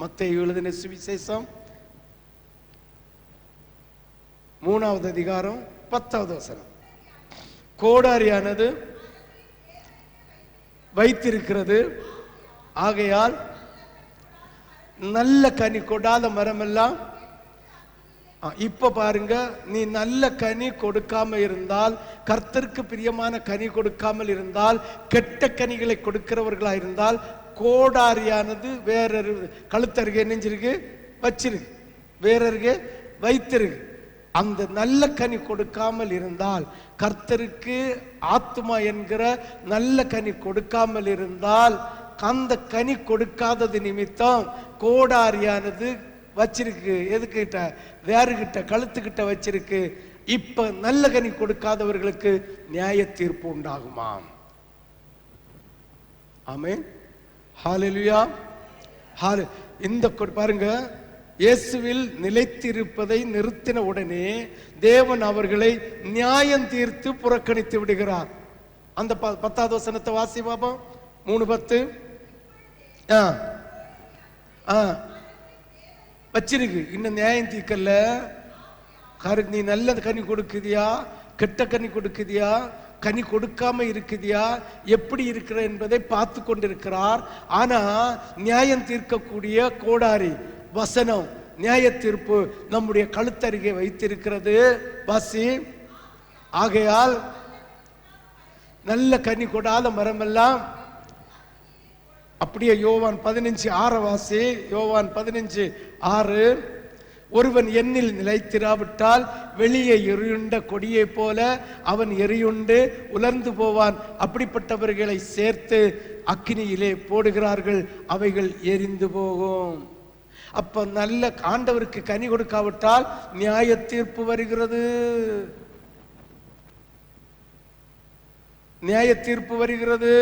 மத்திய எழுதின சுவிசேஷம். மூணாவது அதிகாரம் பத்தாவது வசனம். கோடாரியானது வைத்திருக்கிறது. ஆகையால் நல்ல கனி கொடாத மரமெல்லாம் இப்ப பாருங்க நீ நல்ல கனி கொடுக்காம இருந்தால் கர்த்தருக்கு பிரியமான கனி கொடுக்காமல் இருந்தால் கெட்ட கனிகளை கொடுக்கிறவர்களா இருந்தால் கோடாரியானது வேறொரு கழுத்தருகே நெஞ்சிருக்கு வச்சிருக்கு. வேறருகே வைத்திருக்கு. அந்த நல்ல கனி கொடுக்காமல் இருந்தால் கர்த்தருக்கு ஆத்துமா என்கிற நல்ல கனி கொடுக்காமல் இருந்தால் அந்த கனி கொடுக்காதது நிமித்தம் கோடாரியானது வச்சிருக்கு. எதுக்கிட்ட? வேறுகிட்ட கழுத்துக்கிட்ட வச்சிருக்கு. இப்ப நல்ல கனி கொடுக்காதவர்களுக்கு நியாய தீர்ப்பு உண்டாகுமாம். ஆமென். ஹalleluya ஹாலு இந்த கொ- பாருங்க. இயேசுவில் நிலைத்திருப்பதை நிறுத்தின உடனே தேவன் அவர்களை நியாயம் தீர்த்து புறக்கணித்து விடுகிறார். அந்த ப- பத்தாவது வசனத்தை வாசி பாபம் மூணு பத்து. ஆ. ஆ. வச்சிருக்கு. இன்னும் நியாயம் தீர்க்கல. கரு நீ நல்ல கனி கொடுக்குதியா? கெட்ட கனி கொடுக்குதியா? கனி கொடுக்காம இருக்குதியா? எப்படி இருக்கிற என்பதை பார்த்து கொண்டிருக்கிறார். ஆனா நியாயம் தீர்க்கக்கூடிய கோடாரி வசனம் நியாய தீர்ப்பு நம்முடைய கழுத்தருகே வைத்திருக்கிறது. வாசி. ஆகையால் நல்ல கனி கொடாத மரமெல்லாம் அப்படியே யோவான் பதினஞ்சு ஆறவாசி யோவான் பதினஞ்சு ஆறு. ஒருவன் எண்ணில் நிலைத்திராவிட்டால் வெளியே எரியுண்ட கொடியைப் போல அவன் எரியுண்டு உலர்ந்து போவான். அப்படிப்பட்டவர்களை சேர்த்து அக்னியிலே போடுகிறார்கள் அவைகள் எரிந்து போகும். அப்ப நல்ல ஆண்டவருக்கு கனி கொடுக்காவிட்டால் நியாய தீர்ப்பு வருகிறது. நியாய தீர்ப்பு வருகிறது.